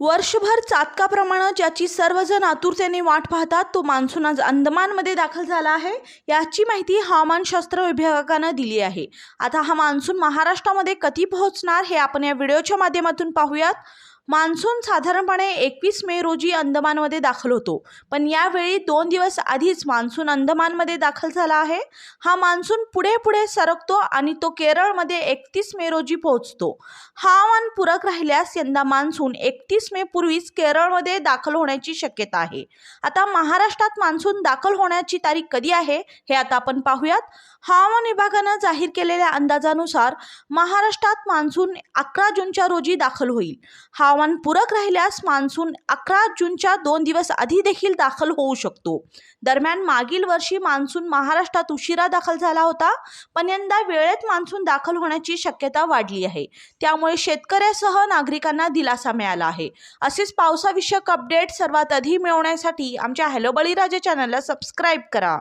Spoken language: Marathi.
वर्षभर चातकाप्रमाणे ज्याची सर्वजण आतुरतेने वाट पाहतात तो मान्सून आज अंदमानमध्ये दाखल झाला आहे. याची माहिती हवामानशास्त्र विभागानं दिली आहे. आता हा मान्सून महाराष्ट्रामध्ये कधी पोहोचणार हे आपण या व्हिडिओच्या माध्यमातून पाहूयात. मान्सून साधारणपणे एकवीस मे रोजी अंदमानमध्ये दाखल होतो. पण यावेळी दोन दिवस आधीच मान्सून अंदमानमध्ये दाखल झाला आहे. हा मान्सून पुढे पुढे सरकतो आणि तो केरळमध्ये एकतीस मे रोजी पोहोचतो. हवामान पूरक राहिल्यास यंदा मान्सून एकतीस मे पूर्वीच केरळमध्ये दाखल होण्याची शक्यता आहे. आता महाराष्ट्रात मान्सून दाखल होण्याची तारीख कधी आहे हे आता आपण पाहूयात. हवामान विभागानं जाहीर केलेल्या अंदाजानुसार महाराष्ट्रात मान्सून अकरा जूनच्या रोजी दाखल होईल. हा हवामान पूरक राहिल्यास मान्सून अकरा जूनच्या दोन दिवस आधी देखील दाखल होऊ शकतो. दरम्यान मागील वर्षी मान्सून महाराष्ट्रात उशिरा दाखल झाला होता पण यंदा वेळेत मान्सून दाखल होण्याची शक्यता वाढली आहे. त्यामुळे शेतकऱ्यासह नागरिकांना दिलासा मिळाला आहे. असेच पावसाविषयक अपडेट सर्वात आधी मिळवण्यासाठी आमच्या हॅलो बळीराजा चॅनलला सबस्क्राईब करा.